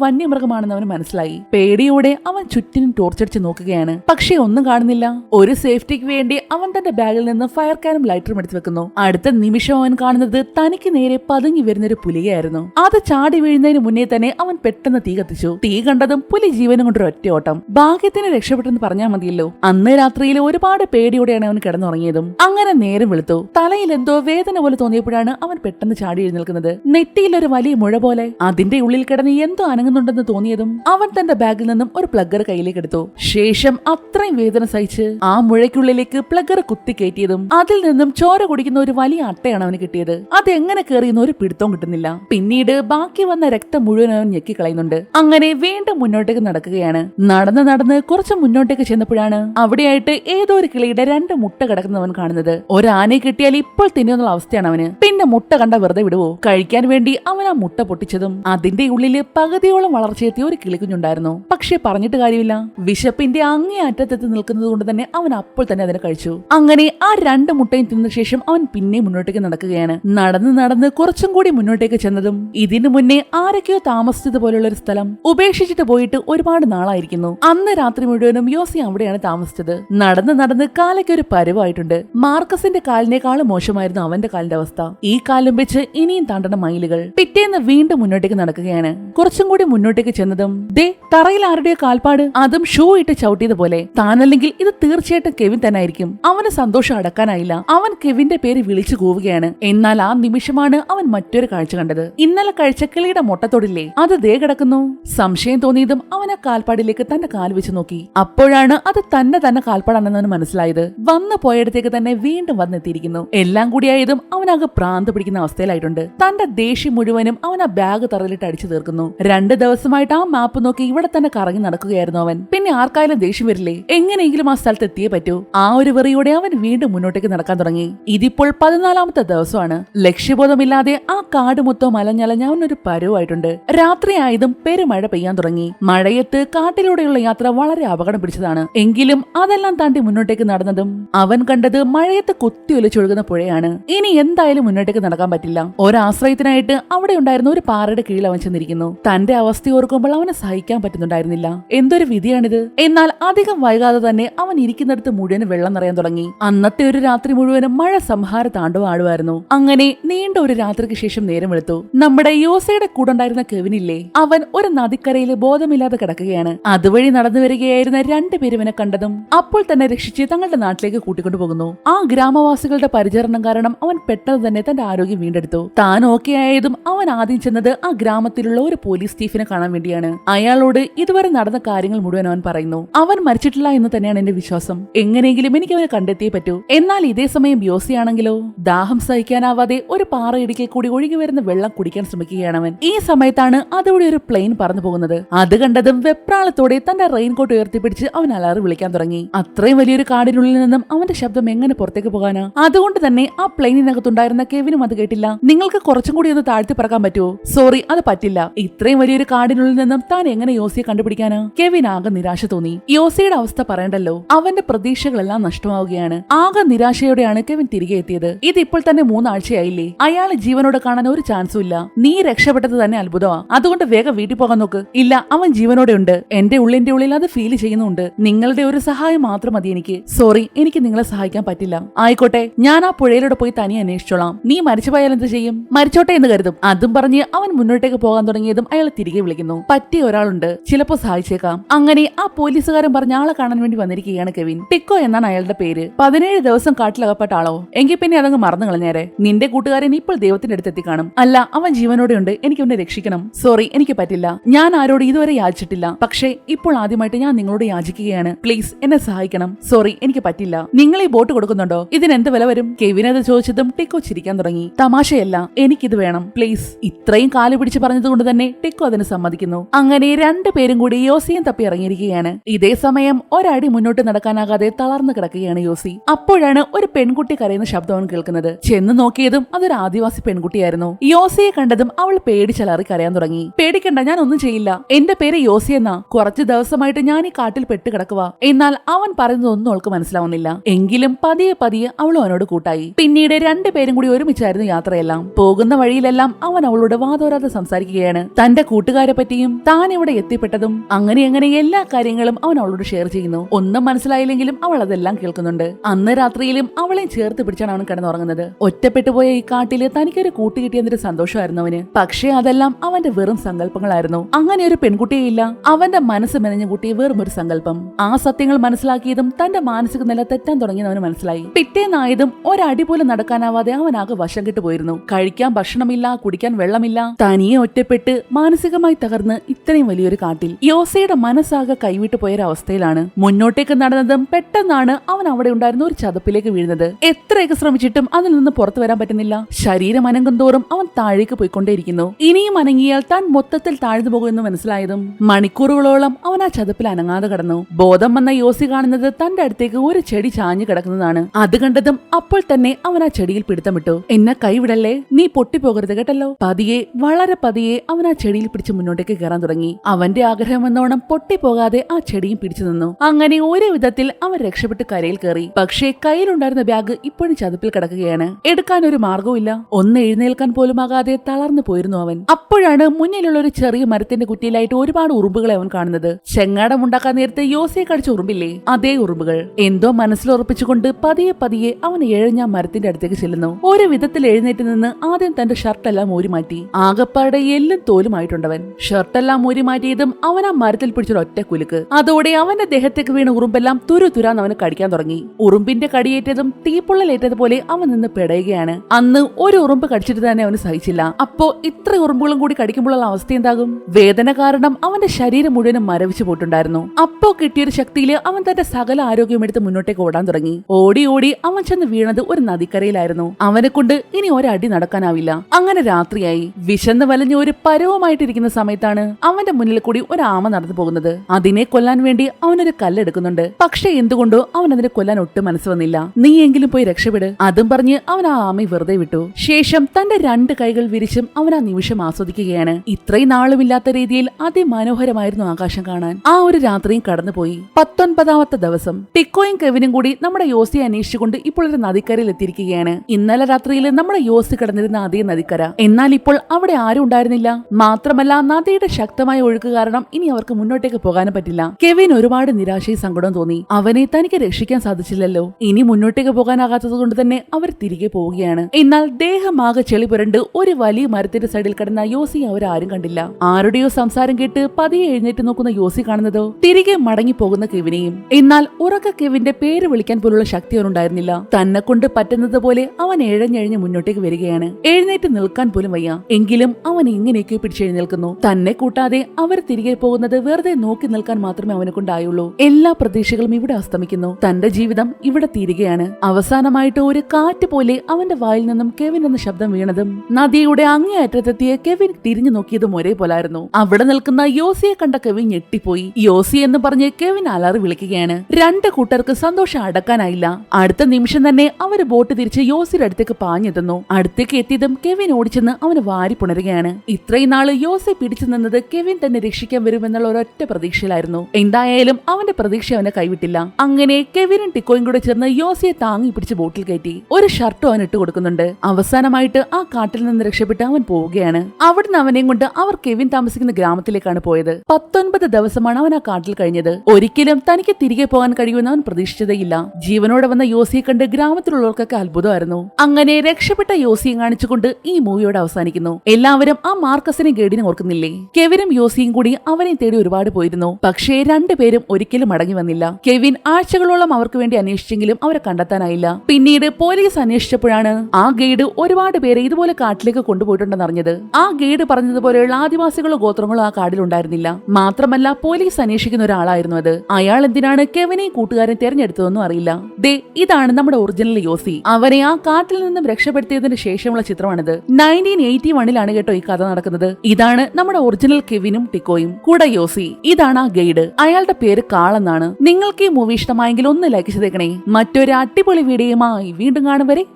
വന്യമൃഗമാണെന്ന് അവന് മനസ്സിലായി. പേടിയോടെ അവൻ ചുറ്റിനും ടോർച്ചടിച്ച് നോക്കുകയാണ്. പക്ഷേ ഒന്നും കാണുന്നില്ല. ഒരു സേഫ്റ്റിക്ക് വേണ്ടി അവൻ തന്റെ ബാഗിൽ നിന്ന് ഫയർ കാനും ലൈറ്ററും എടുത്തു വെക്കുന്നു. അടുത്ത നിമിഷം അവൻ കാണുന്നത് തനിക്ക് നേരെ പതുങ്ങി വരുന്ന ഒരു പുലിയായിരുന്നു അത് ചാടി വീഴുന്നതിന് മുന്നേ തന്നെ അവൻ പെട്ടെന്ന് തീ കത്തിച്ചു. തീ കണ്ടതും പുലി ജീവനും കൊണ്ടൊരു ഒറ്റ ഓട്ടം. ഭാഗ്യത്തിന് രക്ഷപ്പെട്ടെന്ന് പറഞ്ഞാൽ മതിയല്ലോ. അന്ന് രാത്രിയിൽ ഒരുപാട് പേടിയോടെയാണ് അവൻ കിടന്നുറങ്ങിയതും. അങ്ങനെ നേരം വെളുത്തു. തലയിൽ എന്തോ വേദന പോലെ തോന്നിയപ്പോഴാണ് അവൻ പെട്ടെന്ന് ചാടി എഴുന്നേൽക്കുന്നത്. നെറ്റിയിൽ ഒരു വലിയ മുഴ പോലെ. അതിന്റെ ഉള്ളിൽ കിടന്ന് എന്തോ അനങ്ങുന്നുണ്ടെന്ന് തോന്നിയതും അവൻ തന്റെ ബാഗിൽ നിന്നും ഒരു പ്ലഗർ കയ്യിലേക്ക് എടുത്തു. ശേഷം അത്രയും വേദന സഹിച്ച് ആ മുഴയ്ക്കുള്ളിലേക്ക് പ്ലഗർ കുത്തിക്കയറ്റിയതും അതിൽ നിന്നും ചോര കുടിക്കുന്ന ഒരു വലിയ അട്ടയാണ് അവന് കിട്ടിയത്. അത് എങ്ങനെ കയറിയെന്ന് ഒരു പിടുത്തവും കിട്ടുന്നില്ല. പിന്നീട് ബാക്കി വന്ന രക്തം മുഴുവൻ അവൻ ഞെക്കിക്കളയുന്നുണ്ട്. അങ്ങനെ വീണ്ടും മുന്നോട്ടേക്ക് നടക്കുകയാണ്. നടന്ന് നടന്ന് കുറച്ച് മുന്നോട്ടേക്ക് ചെന്നപ്പോഴാണ് അവിടെയായിട്ട് ഏതോ ഒരു കിളിയുടെ രണ്ട് മുട്ട കിടക്കുന്നവൻ കാണുന്നത്. ഒരാനയെ കിട്ടിയാൽ ഇപ്പോൾ തിന്നുന്നുള്ള അവസ്ഥയാണ് അവന്. മുട്ട കണ്ട വെറുതെ വിടുവോ? കഴിക്കാൻ വേണ്ടി അവൻ ആ മുട്ട പൊട്ടിച്ചതും അതിന്റെ ഉള്ളിൽ പകുതിയോളം വളർച്ചയെത്തിയ ഒരു കിളിക്കുഞ്ഞുണ്ടായിരുന്നു. പക്ഷെ പറഞ്ഞിട്ട് കാര്യമില്ല. വിശപ്പിന്റെ അങ്ങേ അറ്റത്തെത്തി നിൽക്കുന്നത് കൊണ്ട് തന്നെ അവൻ അപ്പോൾ തന്നെ അതിനെ കഴിച്ചു. അങ്ങനെ ആ രണ്ട് മുട്ടയും തിന്ന ശേഷം അവൻ പിന്നെ മുന്നോട്ടേക്ക് നടക്കുകയാണ്. നടന്ന് നടന്ന് കുറച്ചും കൂടി മുന്നോട്ടേക്ക് ചെന്നതും ഇതിനു മുന്നേ ആരൊക്കെയോ താമസിച്ചത് പോലുള്ള ഒരു സ്ഥലം ഉപേക്ഷിച്ചിട്ട് പോയിട്ട് ഒരുപാട് നാളായിരിക്കുന്നു. അന്ന് രാത്രി മുഴുവനും യോസി അവിടെയാണ് താമസിച്ചത്. നടന്ന് നടന്ന് കാലയ്ക്ക് ഒരു പരുവായിട്ടുണ്ട്. മാർക്കസിന്റെ കാലിനേക്കാളും മോശമായിരുന്നു അവന്റെ കാലിന്റെ അവസ്ഥ. ഈ കാലം വെച്ച് ഇനിയും താണ്ടണ മൈലുകൾ പിറ്റേന്ന് വീണ്ടും മുന്നോട്ടേക്ക് നടക്കുകയാണ്. കുറച്ചും കൂടി മുന്നോട്ടേക്ക് ചെന്നതും ദേ തറയിൽ ആരുടെയോ കാൽപ്പാട് അതും ഷൂ ഇട്ട് ചവിട്ടിയത് പോലെ. താനല്ലെങ്കിൽ ഇത് തീർച്ചയായിട്ടും കെവിൻ തന്നെ ആയിരിക്കും. അവന് സന്തോഷം അടക്കാനായില്ല. അവൻ കെവിന്റെ പേര് വിളിച്ചു കൂവുകയാണ്. എന്നാൽ ആ നിമിഷമാണ് അവൻ മറ്റൊരു കാഴ്ച കണ്ടത്. ഇന്നലെ കഴിച്ച കിളിയുടെ മുട്ടത്തോടില്ലേ? അത് ദേ കിടക്കുന്നു. സംശയം തോന്നിയതും അവൻ ആ കാൽപ്പാടിലേക്ക് തന്റെ കാൽ വെച്ച് നോക്കി. അപ്പോഴാണ് അത് തന്നെ തന്നെ കാൽപ്പാടാണെന്ന് മനസ്സിലായത്. വന്നു പോയടത്തേക്ക് തന്നെ വീണ്ടും വന്നെത്തിയിരിക്കുന്നു. എല്ലാം കൂടിയായതും അവനാകെ ഭ്രാന്ത് പിടിക്കുന്ന അവസ്ഥയിലായിട്ടുണ്ട്. തന്റെ ദേഷ്യം മുഴുവനും അവൻ ആ ബാഗ് തറയിലിട്ട് അടിച്ചു തീർക്കുന്നു. രണ്ട് ദിവസമായിട്ട് ആ മാപ്പ് നോക്കി ഇവിടെ തന്നെ കറങ്ങി നടക്കുകയായിരുന്നു അവൻ. പിന്നെ ആർക്കായാലും ദേഷ്യം വരില്ലേ? എങ്ങനെയെങ്കിലും ആ സ്ഥലത്ത് എത്തിയേ പറ്റൂ. ആ ഒരു വെറിയോടെ അവൻ വീണ്ടും മുന്നോട്ടേക്ക് നടക്കാൻ തുടങ്ങി. ഇതിപ്പോൾ പതിനാലാമത്തെ ദിവസമാണ്. ലക്ഷ്യബോധമില്ലാതെ ആ കാട് മൊത്തം അവൻ അവനൊരു പരുവായിട്ടുണ്ട്. രാത്രിയായതും പെരുമഴ പെയ്യാൻ തുടങ്ങി. മഴയത്ത് കാട്ടിലൂടെയുള്ള യാത്ര വളരെ അപകടം പിടിച്ചതാണ്. എങ്കിലും അതെല്ലാം താണ്ടി മുന്നോട്ടേക്ക് നടന്നതും അവൻ കണ്ടത് മഴയത്ത് കുത്തിയൊലിച്ചൊഴുകുന്ന പുഴയാണ്. ഇനി എന്തായാലും മുന്നോട്ടേക്ക് നടക്കാൻ പറ്റില്ല. ഒരാശ്രയത്തിനായിട്ട് അവിടെ ഉണ്ടായിരുന്ന ഒരു പാറയുടെ കീഴിൽ അവൻ ചെന്നിരിക്കുന്നു. തന്റെ അവസ്ഥ ഓർക്കുമ്പോൾ അവനെ സഹിക്കാൻ പറ്റുന്നുണ്ടായിരുന്നില്ല. എന്തൊരു വിധിയാണിത്? എന്നാൽ അധികം വൈകാതെ തന്നെ അവൻ ഇരിക്കുന്നിടത്ത് മുഴുവൻ വെള്ളം നിറയാൻ തുടങ്ങി. അന്നത്തെ ഒരു രാത്രി മുഴുവനും മഴ സംഹാര താണ്ഡവം ആടുമായിരുന്നു. അങ്ങനെ നീണ്ട ഒരു രാത്രിക്ക് ശേഷം നേരം വെളുത്തു. നമ്മുടെ യോസയുടെ കൂടെ ഉണ്ടായിരുന്ന കെവിനില്ലേ? അവൻ ഒരു നദിക്കരയിൽ ബോധമില്ലാതെ കിടക്കുകയാണ്. അതുവഴി നടന്നു വരികയായിരുന്ന രണ്ടുപേരും ഇവനെ കണ്ടതും അപ്പോൾ തന്നെ രക്ഷിച്ച് തങ്ങളുടെ നാട്ടിലേക്ക് കൂട്ടിക്കൊണ്ടു പോകുന്നു ആ ഗ്രാമവാസികളുടെ പരിചരണം കാരണം അവൻ പെട്ടെന്ന് തന്നെ തന്റെ ആരോഗ്യം വീണ്ടെടുത്തു. താൻ ഓക്കെ ആയതും അവൻ ആദ്യം ചെന്നത് ആ ഗ്രാമത്തിലുള്ള ഒരു പോലീസ് സ്റ്റീഫിനെ കാണാൻ വേണ്ടിയാണ്. അയാളോട് ഇതുവരെ നടന്ന കാര്യങ്ങൾ മുഴുവൻ അവൻ പറയുന്നു. അവൻ മരിച്ചിട്ടില്ല എന്ന് തന്നെയാണ് എന്റെ വിശ്വാസം. എങ്ങനെയെങ്കിലും എനിക്ക് അവനെ കണ്ടെത്തിയേ പറ്റൂ. എന്നാൽ ഇതേ സമയം ബിയോസിയാണെങ്കിലോ ദാഹം സഹിക്കാനാവാതെ ഒരു പാറയിടുക്കിൽ കൂടി ഒഴുകി വരുന്ന വെള്ളം കുടിക്കാൻ ശ്രമിക്കുകയാണ് അവൻ. ഈ സമയത്താണ് അതോടെ ഒരു പ്ലെയിൻ പറന്നു പോകുന്നത്. അത് കണ്ടതും വെപ്രാളത്തോടെ തന്റെ റെയിൻകോട്ട് ഉയർത്തിപ്പിടിച്ച് അവൻ അലാറ് വിളിക്കാൻ തുടങ്ങി. അത്രയും വലിയൊരു കാടിനുള്ളിൽ നിന്നും അവന്റെ ശബ്ദം എങ്ങനെ പുറത്തേക്ക് പോകാനാ? അതുകൊണ്ട് തന്നെ ആ പ്ലെയിനിനകത്തുണ്ടായിരുന്ന കെവിനും അത് കേട്ടില്ല. നിങ്ങൾക്ക് കുറച്ചും കൂടി ഒന്ന് താഴ്ത്തി പറക്കാൻ പറ്റുമോ സോറി അത് പറ്റില്ല. ഇത്രയും വലിയൊരു കാടിനുള്ളിൽ നിന്നും താൻ എങ്ങനെ യോസിയെ കണ്ടുപിടിക്കാനാ? കെവിൻ ആകെ നിരാശ തോന്നി. യോസിയുടെ അവസ്ഥ പറയണ്ടല്ലോ. അവന്റെ പ്രതീക്ഷകളെല്ലാം നഷ്ടമാവുകയാണ്. ആകെ നിരാശയോടെയാണ് കെവിൻ തിരികെ എത്തിയത്. ഇതിപ്പോൾ തന്നെ മൂന്നാഴ്ചയായില്ലേ. അയാളെ ജീവനോടെ കാണാൻ ഒരു ചാൻസും ഇല്ല. നീ രക്ഷപ്പെട്ടത് തന്നെ അത്ഭുതമാ. അതുകൊണ്ട് വേഗം വീട്ടിൽ പോകാൻ നോക്ക്. ഇല്ല അവൻ ജീവനോടെ ഉണ്ട്. എന്റെ ഉള്ളിന്റെ ഉള്ളിൽ അത് ഫീൽ ചെയ്യുന്നുണ്ട്. നിങ്ങളുടെ ഒരു സഹായം മാത്രം മതി എനിക്ക്. സോറി എനിക്ക് നിങ്ങളെ സഹായിക്കാൻ പറ്റില്ല. ആയിക്കോട്ടെ ഞാൻ ആ പുഴയിലൂടെ പോയി തനിയെ അന്വേഷിച്ചോളാം. നീ മരിച്ചു പോയാൽ എന്ത് ചെയ്യും? മരിച്ചോട്ടെ എന്ന് കരുതും. അതും പറഞ്ഞ് അവൻ മുന്നോട്ടേക്ക് പോകാൻ തുടങ്ങിയതും അയാൾ തിരികെ വിളിക്കുന്നു. പറ്റിയ ഒരാളുണ്ട്. ചിലപ്പോ സഹായിച്ചേക്കാം. അങ്ങനെ ആ പോലീസുകാരൻ പറഞ്ഞ ആളെ കാണാൻ വേണ്ടി വന്നിരിക്കുകയാണ് കെവിൻ. ടിക്കോ എന്നാണ് അയാളുടെ പേര്. പതിനേഴ് ദിവസം കാട്ടിലകപ്പെട്ട ആളോ? എങ്കിൽ പിന്നെ അതങ്ങ് മറന്നു കളഞ്ഞേരെ. നിന്റെ കൂട്ടുകാരൻ ഇപ്പോൾ ദൈവത്തിന്റെ അടുത്തെത്തി കാണും. അല്ല അവൻ ജീവനോടെ ഉണ്ട് എനിക്ക് അവനെ രക്ഷിക്കണം. സോറി എനിക്ക് പറ്റില്ല. ഞാൻ ആരോട് ഇതുവരെ യാചിച്ചിട്ടില്ല. പക്ഷേ ഇപ്പോൾ ആദ്യമായിട്ട് ഞാൻ നിങ്ങളോട് യാചിക്കുകയാണ്. പ്ലീസ് എന്നെ സഹായിക്കണം. സോറി എനിക്ക് പറ്റില്ല. നിങ്ങൾ ഈ ബോട്ട് കൊടുക്കുന്നുണ്ടോ? ഇതിന് എന്ത് വില വരും? കെവിൻ അത് ചോദിച്ചതും ടിക്കോ ചിരിക്കാൻ തുടങ്ങി. തമാശയല്ല എനിക്കിത് വേണം. പ്ലീസ് ഇത്രയും കാൽ പിടിച്ച് പറഞ്ഞതുകൊണ്ട് തന്നെ ടിക്കോ അതിന് സമ്മതിക്കുന്നു. അങ്ങനെ രണ്ടുപേരും കൂടി യോസിയും തപ്പി ഇറങ്ങിയിരിക്കുകയാണ്. ഇതേ സമയം ഒരടി മുന്നോട്ട് നടക്കാനാകാതെ തളർന്നു കിടക്കുകയാണ് യോസി. അപ്പോഴാണ് ഒരു പെൺകുട്ടി കരയുന്ന ശബ്ദം അവൻ കേൾക്കുന്നത്. ചെന്ന് നോക്കിയതും അതൊരു ആദിവാസി പെൺകുട്ടിയായിരുന്നു. യോസിയെ കണ്ടതും അവൾ പേടിച്ചലറി കരയാൻ തുടങ്ങി. പേടിക്കണ്ട ഞാൻ ഒന്നും ചെയ്യില്ല. എന്റെ പേര് യോസി എന്നാ. കുറച്ച് ദിവസമായിട്ട് ഞാൻ ഈ കാട്ടിൽ പെട്ട് കിടക്കുക എന്നാൽ അവൻ പറയുന്നതൊന്നും അവൾക്ക് മനസ്സിലാവുന്നില്ല. എങ്കിലും പതിയെ പതിയെ അവളും അവനോട് കൂട്ടായി. പിന്നീട് രണ്ടുപേരും കൂടി ഒരുമിച്ചായിരുന്നു യാത്രയെല്ലാം. പോകുന്ന വഴിയിലെല്ലാം അവൻ അവളോട് വാതോരാതെ സംസാരിക്കുകയാണ്. തന്റെ കൂട്ടുകാരെ പറ്റിയും താൻ ഇവിടെ എത്തിപ്പെട്ടതും അങ്ങനെ അങ്ങനെ എല്ലാ കാര്യങ്ങളും അവൻ അവളോട് ഷെയർ ചെയ്യുന്നു. ഒന്നും മനസ്സിലായില്ലെങ്കിലും അവൾ അതെല്ലാം കേൾക്കുന്നുണ്ട്. അന്ന് രാത്രിയിലും അവളെ ചേർത്ത് പിടിച്ചാണ് അവൻ കിടന്നുറങ്ങുന്നത്. ഒറ്റപ്പെട്ടു പോയ ഈ കാട്ടിൽ തനിക്കൊരു കൂട്ടി കിട്ടിയതിന്റെ സന്തോഷമായിരുന്നു അവന്. പക്ഷേ അതെല്ലാം അവന്റെ വെറും സങ്കല്പങ്ങളായിരുന്നു. അങ്ങനെ ഒരു പെൺകുട്ടിയെ ഇല്ല. അവന്റെ മനസ്സ് മെനഞ്ഞ കുട്ടി വെറും ഒരു സങ്കല്പം. ആ സത്യങ്ങൾ മനസ്സിലാക്കിയതും തന്റെ മാനസിക നില തെറ്റാൻ തുടങ്ങിയെന്ന് അവന് മനസ്സിലായി. പിറ്റേന്നായതും ഒരടി പോലും നടക്കാനാവാതെ അവനാകെ വശം കെട്ടു പോയിരുന്നു. കഴിക്കാൻ ഭക്ഷണമില്ല കുടിക്കാൻ വെള്ളമില്ല. തനിയെ ഒറ്റപ്പെട്ട് മാനസികമായി തകർന്ന് ഇത്രയും വലിയൊരു കാട്ടിൽ യോസയുടെ മനസ്സാകെ കൈവിട്ടു പോയൊരവസ്ഥയിലാണ് മുന്നോട്ടേക്ക് നടന്നതും പെട്ടെന്നാണ് അവൻ അവിടെ ഉണ്ടായിരുന്ന ഒരു ചതപ്പിലേക്ക് വീഴുന്നത്. എത്രയൊക്കെ ശ്രമിച്ചിട്ടും അതിൽ നിന്ന് പുറത്തു വരാൻ പറ്റുന്നില്ല. ശരീരം അനങ്ങും തോറും അവൻ താഴേക്ക് പോയിക്കൊണ്ടേയിരിക്കുന്നു. ഇനിയും അനങ്ങിയാൽ താൻ മൊത്തത്തിൽ താഴ്ന്നു പോകുമെന്ന് മനസ്സിലായതും മണിക്കൂറുകളോളം അവൻ ആ ചതപ്പിൽ അനങ്ങാതെ കടന്നു. ബോധം വന്ന യോസി കാണുന്നത് തന്റെ അടുത്തേക്ക് ഒരു ചെടി ചാഞ്ഞു കിടക്കുന്നതാണ്. അത് കണ്ടതും അപ്പോൾ തന്നെ അവൻ ആ ചെടിയിൽ പിടുത്തമിട്ടു എന്നെ കൈവിടല്ലേ? നീ പൊട്ടിപ്പോകരുത് കേട്ടല്ലോ. പതിയെ വളരെ പതിയെ അവൻ ആ ചെടിയിൽ പിടിച്ച് മുന്നോട്ടേക്ക് കയറാൻ തുടങ്ങി. അവന്റെ ആഗ്രഹം എന്നോണം പൊട്ടിപ്പോകാതെ ആ ചെടിയും പിടിച്ചു നിന്നു. അങ്ങനെ ഒരു വിധത്തിൽ അവൻ രക്ഷപ്പെട്ട് കരയിൽ കയറി. പക്ഷേ കയ്യിലുണ്ടായിരുന്ന ബാഗ് ഇപ്പോഴും ചതുപ്പിൽ കിടക്കുകയാണ്. എടുക്കാൻ ഒരു മാർഗവുമില്ല ഒന്ന് എഴുന്നേൽക്കാൻ പോലും ആകാതെ തളർന്നു പോയിരുന്നു അവൻ. അപ്പോഴാണ് മുന്നിലുള്ള ഒരു ചെറിയ മരത്തിന്റെ കുറ്റിയിലായിട്ട് ഒരുപാട് ഉറുമ്പുകളെ അവൻ കാണുന്നത്. ചെങ്ങാടം ഉണ്ടാക്കാൻ നേരത്തെ യോസയെ കടിച്ച ഉറുമ്പില്ലേ? അതേ ഉറുമ്പുകൾ. എന്തോ മനസ്സിലുറപ്പിച്ചുകൊണ്ട് പതിയെ പതിയെ അവൻ ഏഴഞ്ഞ മരത്തിന്റെ അടുത്തേക്ക് ചെല്ലുന്നു. ഒരു വിധത്തിൽ എഴുന്നേറ്റ് നിന്ന് ആദ്യം തന്റെ ഷർട്ടെല്ലാം ഊരി മാറ്റി. ആകപ്പാടെ എല്ലും തോലുമായിട്ടുണ്ടവൻ ഷർട്ടെല്ലാം ഊരി മാറ്റിയതും അവൻ ആ മരത്തിൽ പിടിച്ചൊരു ഒറ്റ കുലുക്ക്. അതോടെ അവന്റെ ദേഹത്തേക്ക് വീണ ഉറുമ്പെല്ലാം തുരു തുരാന്ന് അവന് കടിക്കാൻ തുടങ്ങി. ഉറുമ്പിന്റെ കടിയേറ്റതും തീപ്പൊള്ളലേറ്റതുപോലെ അവൻ നിന്ന് പെടയുകയാണ്. അന്ന് ഒരു ഉറുമ്പ് കടിച്ചിട്ട് തന്നെ അവന് സഹിച്ചില്ല. അപ്പോ ഇത്ര ഉറുമ്പുകളും കൂടി കടിക്കുമ്പോഴുള്ള അവസ്ഥ എന്താകും? വേദന കാരണം അവന്റെ ശരീരം മുഴുവനും മരവിച്ചു പോയിട്ടുണ്ടായിരുന്നു. അപ്പോ കിട്ടിയൊരു ശക്തിയിൽ അവൻ തന്റെ സകല ആരോഗ്യം എടുത്ത് മുന്നോട്ടേക്ക് ഓടാൻ തുടങ്ങി. ഓടി ഓടി അവൻ ചെന്ന് വീണത് ഒരു നദിക്കരയിലായിരുന്നു. അവനെ ഇനി ഒരടി നടക്കാനാവില്ല. അങ്ങനെ രാത്രിയായി. വിശന്ന് വലഞ്ഞ ഒരു പരവുമായിട്ടിരിക്കുന്ന സമയത്താണ് അവന്റെ മുന്നിൽ കൂടി ഒരു ആമ നടന്നു പോകുന്നത്. അതിനെ കൊല്ലാൻ വേണ്ടി അവനൊരു കല്ലെടുക്കുന്നുണ്ട്. പക്ഷെ എന്തുകൊണ്ടോ അവൻ അതിനെ കൊല്ലാൻ ഒട്ടും മനസ്സ് വന്നില്ല. നീ എങ്കിലും പോയി രക്ഷപ്പെട്. അതും പറഞ്ഞ് അവൻ ആ ആമയെ വെറുതെ വിട്ടു. ശേഷം തന്റെ രണ്ട് കൈകൾ വിരിച്ചും അവൻ ആ നിമിഷം ആസ്വദിക്കുകയാണ്. ഇത്രയും നാളുമില്ലാത്ത രീതിയിൽ അതിമനോഹരമായിരുന്നു ആകാശം കാണാൻ. ആ ഒരു രാത്രിയും കടന്നുപോയി. പത്തൊൻപതാമത്തെ ദിവസം. ടിക്കോയും കെവിനും കൂടി നമ്മുടെ യോസിയെ അന്വേഷിച്ചുകൊണ്ട് ഇപ്പോൾ ഒരു നദിക്കരയിൽ എത്തിയിരിക്കുകയാണ്. ഇന്നലെ രാത്രിയിൽ നമ്മുടെ യോസി കിടന്നിരുന്ന അതേ നദിക്കര. എന്നാൽ ഇപ്പോൾ അവിടെ ആരും ഉണ്ടായിരുന്നില്ല. മാത്രമല്ല നദിയുടെ ശക്തമായ ഒഴുക്ക് കാരണം ഇനി അവർക്ക് മുന്നോട്ടേക്ക് പോകാനും പറ്റില്ല. കെവിൻ ഒരുപാട് നിരാശയും സങ്കടവും തോന്നി. അവനെ തനിക്ക് രക്ഷിക്കാൻ സാധിച്ചില്ലല്ലോ. ഇനി മുന്നോട്ടേക്ക് പോകാനാകാത്തത് കൊണ്ട് തന്നെ അവർ തിരികെ പോവുകയാണ്. എന്നാൽ ദേഹമാകെ ചെളി പുരണ്ട് ഒരു വലിയ മരത്തിന്റെ സൈഡിൽ കിടന്ന യോസി അവരാരും കണ്ടില്ല. ആരുടെയോ സംസാരം കേട്ട് പതിയെ എഴുന്നേറ്റ് നോക്കുന്ന യോസി കാണുന്നതോ തിരികെ മടങ്ങി പോകുന്ന കെവിനെയും. എന്നാൽ ഉറക്ക കെവിന്റെ പേര് വിളിക്കാൻ പോലുള്ള ശക്തി അവനുണ്ടായിരുന്നില്ല. തന്നെ കൊണ്ട് പറ്റുന്നത് പോലെ അവൻ എഴഞ്ഞെഴഞ്ഞ് മുന്നോട്ടേക്ക് വരികയാണ്. എഴുന്നേറ്റ് നിൽക്കാൻ പോലും വയ്യ. എങ്കിലും അവൻ ഇങ്ങനെയൊക്കെ പിടിച്ചെഴുന്നേൽക്കുന്നു. തന്നെ കൂട്ടാതെ അവർ തിരികെ പോകുന്നത് വെറുതെ നോക്കി നിൽക്കാൻ മാത്രമേ അവനെ കൊണ്ടായുള്ളൂ. എല്ലാ പ്രതീക്ഷകളും ഇവിടെ അസ്തമിക്കുന്നു. തന്റെ ജീവിതം ഇവിടെ തീരുകയാണ്. അവസാനമായിട്ട് ഒരു കാറ്റ് പോലെ അവന്റെ വായിൽ നിന്നും കെവിൻ എന്ന ശബ്ദം വീണതും നദിയുടെ അങ്ങേയറ്റത്തെത്തിയ കെവിൻ തിരിഞ്ഞു നോക്കിയതും ഒരേപോലായിരുന്നു അവിടെ നിൽക്കുന്ന യോസിയെ കണ്ട കെവിൻ ഞെട്ടിപ്പോയി. യോസി എന്ന് പറഞ്ഞ് കെവിൻ അലറി വിളിക്കുകയാണ്. രണ്ട് കൂട്ടർക്ക് സന്തോഷം അടക്കാനായില്ല. അടുത്ത നിമിഷം തന്നെ അവർ ബോട്ട് തിരിച്ച് യോസിയുടെ അടുത്തേക്ക് പാഞ്ഞെത്തുന്നു അടുത്തേക്ക് എത്തിയതും കെവിൻ ഓടിച്ചെന്ന് അവന് വാരി പുണരുകയാണ്. ഇത്രയും നാൾ യോസെ പിടിച്ചു നിന്നത് കെവിൻ തന്നെ രക്ഷിക്കാൻ വരുമെന്നുള്ള ഒരൊറ്റ പ്രതീക്ഷയിലായിരുന്നു. എന്തായാലും അവന്റെ പ്രതീക്ഷ അവനെ കൈവിട്ടില്ല. അങ്ങനെ കെവിനും ടിക്കോയും കൂടെ ചേർന്ന് യോസയെ താങ്ങി പിടിച്ച് ബോട്ടിൽ കയറ്റി. ഒരു ഷർട്ടും അവൻ ഇട്ട് കൊടുക്കുന്നുണ്ട്. അവസാനമായിട്ട് ആ കാട്ടിൽ നിന്ന് രക്ഷപ്പെട്ട് അവൻ പോവുകയാണ്. അവിടുന്ന് അവനെയും കൊണ്ട് അവർ കെവിൻ താമസിക്കുന്ന ഗ്രാമത്തിലേക്കാണ് പോയത്. പത്തൊൻപത് ദിവസമാണ് അവൻ ആ കാട്ടിൽ കഴിഞ്ഞത്. ഒരിക്കലും തനിക്ക് തിരികെ പോകാൻ കഴിയുമെന്ന് അവൻ പ്രതീക്ഷിച്ചതേയില്ല. ജീവനോടെ വന്ന യോസിയെ കണ്ട് ഗ്രാമത്തിലുള്ളവർക്കൊക്കെ അത്ഭുതമായിരുന്നു. അങ്ങനെ രക്ഷപ്പെട്ട യോസിയെ കാണിച്ചുകൊണ്ട് ഈ മൂവിയോട് അവസാനിക്കുന്നു. എല്ലാവരും ആ മാർക്കസിനെ ഗൈഡിനെ ഓർക്കുന്നില്ലേ? കെവിനും യോസിയും കൂടി അവനെ തേടി ഒരുപാട് പോയിരുന്നു. പക്ഷേ രണ്ടുപേരും ഒരിക്കലും മടങ്ങി വന്നില്ല. കെവിൻ ആഴ്ചകളോളം അവർക്ക് വേണ്ടി അന്വേഷിച്ചെങ്കിലും അവരെ കണ്ടെത്താനായില്ല. പിന്നീട് പോലീസ് അന്വേഷിച്ചപ്പോഴാണ് ആ ഗൈഡ് ഒരുപാട് പേരെ ഇതുപോലെ കാട്ടിലേക്ക് കൊണ്ടുപോയിട്ടുണ്ടെന്ന് അറിഞ്ഞത്. ആ ഗൈഡ് പറഞ്ഞതുപോലെയുള്ള ആദിവാസികളോ ഗോത്രങ്ങളോ ആ കാടിലുണ്ടായിരുന്നില്ല. മാത്രമല്ല പോലീസ് അന്വേഷിക്കുന്ന ഒരാളായിരുന്നു അത്. അയാൾ എന്തിനാണ് കെവിനെയും കൂട്ടുകാരെ തെരഞ്ഞെടുത്തതെന്നും അറിയില്ല. ദേ ഇതാണ് നമ്മുടെ ഒറിജിനൽ യോസി. അവനെ ആ കാട്ടിൽ നിന്നും രക്ഷപ്പെടുത്തിയതിന് ശേഷമുള്ള ചിത്രമാണിത്. നയന്റീൻ എയ്റ്റി വണ്ണിലാണ് കേട്ടോ ഈ കഥ നടക്കുന്നത്. ഇതാണ് നമ്മുടെ ഒറിജിനൽ കെവിനും ടിക്കോയും. കൂടെ യോസി. ഇതാണ് ആ ഗൈഡ്. അയാളുടെ പേര് കാളെന്നാണ് നിങ്ങൾക്ക് ഈ മൂവി ഇഷ്ടമായെങ്കിൽ ഒന്ന് ലൈക്ക് ചെയ്തേക്കണേ. മറ്റൊരു അടിപൊളി വീഡിയോയുമായി വീണ്ടും കാണും വരെ.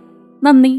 നന്ദി.